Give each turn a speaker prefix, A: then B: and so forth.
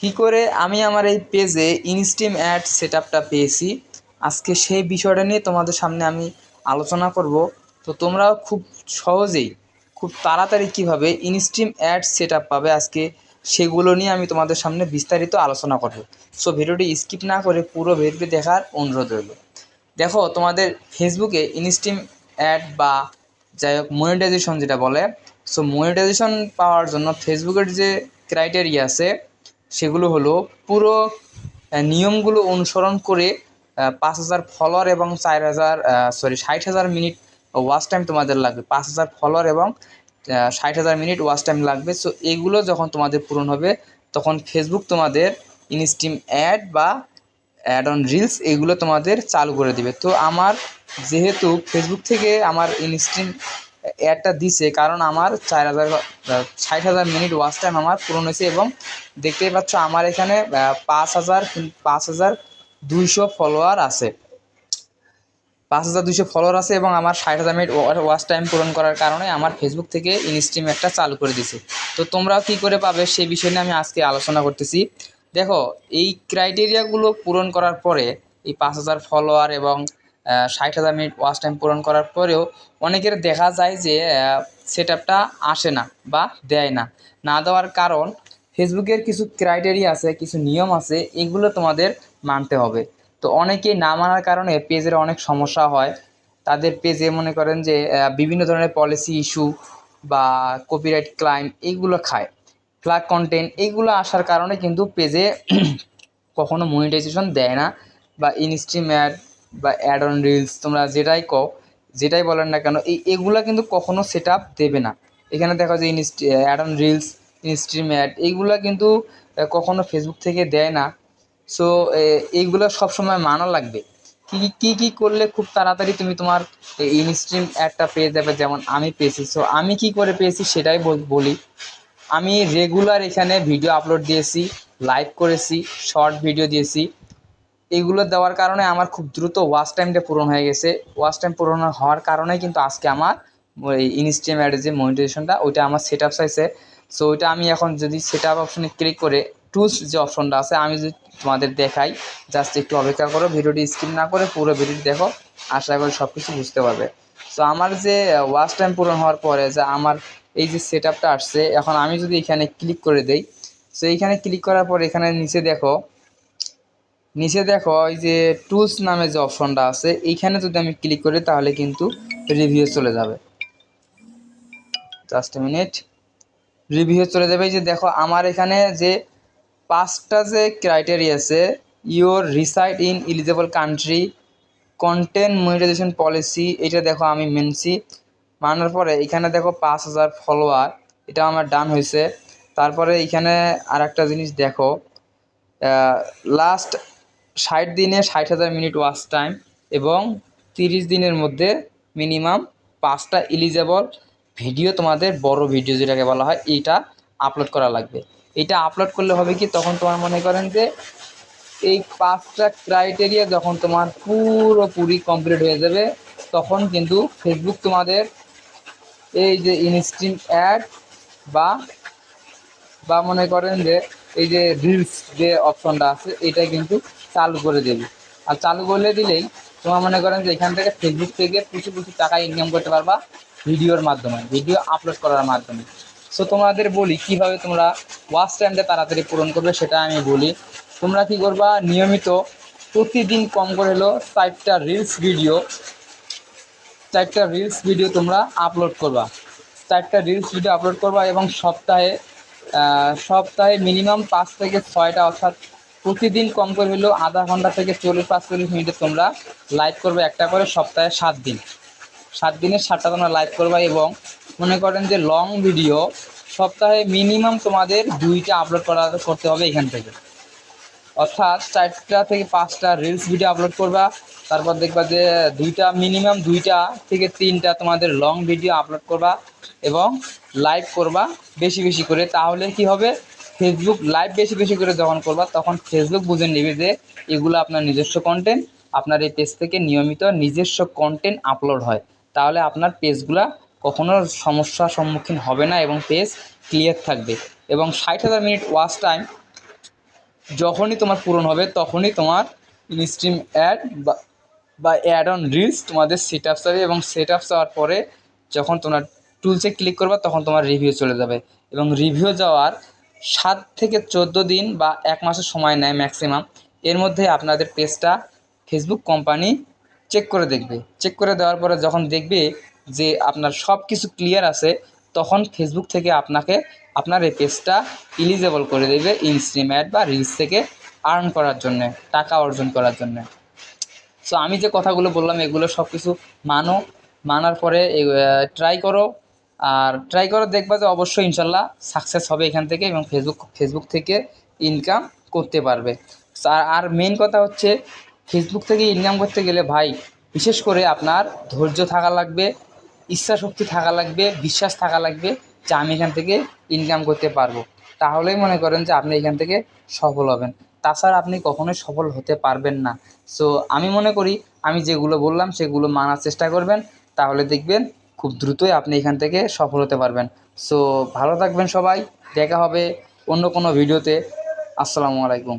A: কী করে আমি আমার এই পেজে ইনস্টিম অ্যাড সেট আপটা পেয়েছি? আজকে সেই বিষয়টা নিয়ে তোমাদের সামনে আমি আলোচনা করব। তো তোমরাও খুব সহজেই, খুব তাড়াতাড়ি কীভাবে ইনস্টিম অ্যাড সেট আপ পাবে আজকে সেগুলো নিয়ে আমি তোমাদের সামনে বিস্তারিত আলোচনা করব। সো ভিডিওটি স্কিপ না করে পুরো ভিডিওটি দেখার অনুরোধ রইল। দেখো, তোমাদের ফেসবুকে ইনস্টিম অ্যাড বা যাই হোক মনিটাইজেশন যেটা বলে সো মনিটাইজেশন পাওয়ার জন্য ফেসবুকের যে ক্রাইটেরিয়া আছে সেগুলো হলো পুরো নিয়মগুলো অনুসরণ করে পাঁচ হাজার ফলোয়ার এবং চার হাজার সরি ষাট হাজার মিনিট ওয়াচ টাইম তোমাদের লাগবে। পাঁচ হাজার ফলোয়ার এবং ষাট হাজার মিনিট ওয়াচ টাইম লাগবে। সো এগুলো যখন তোমাদের পূরণ হবে, তখন ফেসবুক তোমাদের ইনস্টিম অ্যাড বা অ্যাড অন রিলস এগুলো তোমাদের চালু করে দিবে। তো আমার যেহেতু ফেসবুক থেকে আমার ইনস্টিম অ্যাডটা দিছে, কারণ আমার চার হাজার ষাট হাজার মিনিট ওয়াচ টাইম আমার পূরণ হয়েছে এবং দেখতেই পাচ্ছ আমার এখানে পাঁচ হাজার পাঁচ হাজার দুইশো ফলোয়ার আছে। পাঁচ হাজার দুইশো ফলোয়ার আছে এবং আমার ষাট হাজার মিনিট ওয়াচ টাইম পূরণ করার কারণে আমার ফেসবুক থেকে ইনস্ট্রিম একটা চালু করে দিছে। তো তোমরাও কী করে পাবে সেই বিষয় নিয়ে আমি আজকে আলোচনা করতেছি। দেখো, এই ক্রাইটেরিয়াগুলো পূরণ করার পরে এই পাঁচ হাজার ফলোয়ার এবং ষাট হাজার মিনিট ওয়াচ টাইম পূরণ করার পরেও অনেকের দেখা যায় যে সেট আপটা আসে না বা দেয় না। না দেওয়ার কারণ ফেসবুকের কিছু ক্রাইটেরিয়া আছে, কিছু নিয়ম আছে, এগুলো তোমাদের মানতে হবে। তো অনেকেই না মানার কারণে পেজের অনেক সমস্যা হয়। তাদের পেজে মনে করেন যে বিভিন্ন ধরনের পলিসি ইস্যু বা কপিরাইট ক্লাইম এইগুলো খায়। ফ্ল্যাগ কন্টেন্ট এইগুলো আসার কারণে কিন্তু পেজে কখনো মনিটাইজেশন দেয় না বা ইনস্ট্রিম অ্যাড বা অ্যাড অন রিলস তোমরা যেটাই কও, যেটাই বলেন না কেন, এই, এগুলো কিন্তু কখনো সেট আপ দেবে না। এখানে দেখো যে instream ad on reels instream ad এইগুলো কিন্তু কখনো ফেসবুক থেকে দেয় না। সো এইগুলো সবসময় মানা লাগবে। কী কী কী করলে খুব তাড়াতাড়ি তুমি তোমার ইনস্ট্রিম অ্যাডটা পেয়ে যাবে, যেমন আমি পেয়েছি। সো আমি কি করে পেয়েছি সেটাই বলি আমি রেগুলার এখানে ভিডিও আপলোড দিয়েছি লাইভ করেছি শর্ট ভিডিও দিয়েছি। এগুলো দেওয়ার কারণে আমার খুব দ্রুত ওয়াচ টাইমটা পূরণ হয়ে গেছে। ওয়াচ টাইম পূরণ হওয়ার কারণে কিন্তু আজকে আমার, ওই ইনস্ট্রিম অ্যাডের যে মনিটাইজেশনটা ওইটা আমার সেট আপ চাইছে। সো ওইটা আমি এখন যদি সেট আপ অপশনে ক্লিক করে টুলস যে অপশনটা আছে, আমি যদি তোমাদের দেখাই জাস্ট একটু অপেক্ষা করো, ভিডিওটি স্কিপ না করে পুরো ভিডিওটি দেখো, আশা করি সব কিছু বুঝতে পারবে। সো আমার যে ওয়াচ টাইম পূরণ হওয়ার পরে যে আমার এই যে সেট আপটা আসছে, এখন আমি যদি এখানে ক্লিক করে দেই সো এইখানে ক্লিক করার পর এখানে নিচে দেখো নিচে দেখো, এই যে টুলস নামে যে অপশনটা আছে, এইখানে যদি আমি ক্লিক করি, তাহলে কিন্তু রিভিউ চলে যাবে। জাস্ট মিনিট রিভিউ চলে যাবে, এই যে দেখো, আমার এখানে যে পাঁচটা যে ক্রাইটেরিয়া আছে your reside in eligible country content monetisation policy এটা দেখো আমি মেনছি। মানার পরে এখানে দেখো পাঁচ হাজার ফলোয়ার এটা আমার ডান হয়েছে। তারপরে এখানে আর একটা জিনিস দেখো লাস্ট ষাট দিনে ষাট হাজার মিনিট ওয়াচ টাইম এবং তিরিশ দিনের মধ্যে মিনিমাম পাঁচটা ইলিজেবল ভিডিও তোমাদের বড় ভিডিও যেটাকে বলা হয়, এইটা আপলোড করা লাগবে। এটা আপলোড করলে হবে কি, তখন তোমার মনে করেন যে এই পাঁচটা ক্রাইটেরিয়া যখন তোমার পুরোপুরি কমপ্লিট হয়ে যাবে, তখন কিন্তু ফেসবুক তোমাদের এই যে ইনস্ট্রিম অ্যাড বা বা মনে করেন যে এই যে রিলস যে অপশনটা আছে এটা কিন্তু চালু করে দেবে। আর চালু করে দিলেই তোমার মনে করেন যে এখান থেকে ফেসবুক থেকে প্রচুর প্রচুর টাকা ইনকাম করতে পারবা ভিডিওর মাধ্যমে ভিডিও আপলোড করার মাধ্যমে। সো তোমাদের বলি কীভাবে তোমরা ওয়াচ টাইমটা তাড়াতাড়ি পূরণ করবে সেটা আমি বলি। তোমরা কি করবা? নিয়মিত প্রতিদিন কম করে হলো চারটা রিলস ভিডিও চারটা রিলস ভিডিও তোমরা আপলোড করবা। চারটা রিলস ভিডিও আপলোড করবা এবং সপ্তাহে সপ্তাহে মিনিমাম পাঁচ থেকে ছয়টা অর্থাৎ প্রতিদিন কম করে হলেও আধা ঘণ্টা থেকে চল্লিশ পাঁচচল্লিশ মিনিটে তোমরা লাইভ করবে। একটা করে সপ্তাহে সাত দিন। সাত দিনের সাতটা তোমরা লাইভ করবা এবং মনে করেন যে লং ভিডিও সপ্তাহে মিনিমাম তোমাদের দুইটা আপলোড করা করতে হবে এখান থেকে। অর্থাৎ চারটা থেকে পাঁচটা রিলস ভিডিও আপলোড করবা। তারপর দেখবা যে দুইটা মিনিমাম দুইটা থেকে তিনটা তোমাদের লং ভিডিও আপলোড করবা এবং লাইভ করবা বেশি বেশি করে। তাহলে কি হবে? ফেসবুক লাইভ বেশি বেশি করে যখন করবা, তখন ফেসবুক বুঝে নেবে যে এগুলো আপনার নিজস্ব কন্টেন্ট আপনার এই পেজ থেকে নিয়মিত নিজস্ব কন্টেন্ট আপলোড হয়। তাহলে আপনার পেজগুলা কখনো সমস্যার সম্মুখীন হবে না এবং পেজ ক্লিয়ার থাকবে। এবং ষাট হাজার মিনিট ওয়াচ টাইম যখনই তোমার পূরণ হবে, তখনই তোমার ইনস্ট্রিম অ্যাড বা অ্যাড অন রিলস তোমাদের সেট আপস যাবে এবং সেট আপস যাওয়ার পরে যখন তোমরা টুলসে ক্লিক করবে, তখন তোমার রিভিউ চলে যাবে এবং রিভিউ যাওয়ার সাত থেকে চোদ্দ দিন বা এক মাসের সময় নেয় ম্যাক্সিমাম এর মধ্যে আপনাদের পেজটা ফেসবুক কোম্পানি চেক করে দেখবে। চেক করে দেওয়ার পরে যখন দেখবে যে আপনার সব কিছু ক্লিয়ার আছে তখন ফেসবুক থেকে আপনাকে আপনার এই পেজটা ইলিজেবল করে দেবে ইনস্ট্রিম অ্যাড বা রিলস থেকে আর্ন করার জন্যে, টাকা অর্জন করার জন্যে। সো আমি যে কথাগুলো বললাম, এগুলো সব কিছু মানো, মানার পরে ট্রাই করো। আর ট্রাই করো দেখবা যে অবশ্যই ইনশাল্লাহ সাকসেস হবে এখান থেকে এবং ফেসবুক ফেসবুক থেকে ইনকাম করতে পারবে। আর আর মেন কথা হচ্ছে ফেসবুক থেকে ইনকাম করতে গেলে ভাই, বিশেষ করে আপনার ধৈর্য থাকা লাগবে ইচ্ছা শক্তি থাকা লাগবে, বিশ্বাস থাকা লাগবে যে আমি এখান থেকে ইনকাম করতে পারব। তাহলেই মনে করেন যে আপনি এখান থেকে সফল হবেন। তাছাড়া আপনি কখনোই সফল হতে পারবেন না। সো আমি মনে করি, আমি যেগুলো বললাম, সেগুলো মানার চেষ্টা করবেন। তাহলে দেখবেন খুব দ্রুতই আপনি এখান থেকে সফল হতে পারবেন। সো ভালো থাকবেন সবাই। দেখা হবে অন্য কোনো ভিডিওতে। আসসালামু আলাইকুম।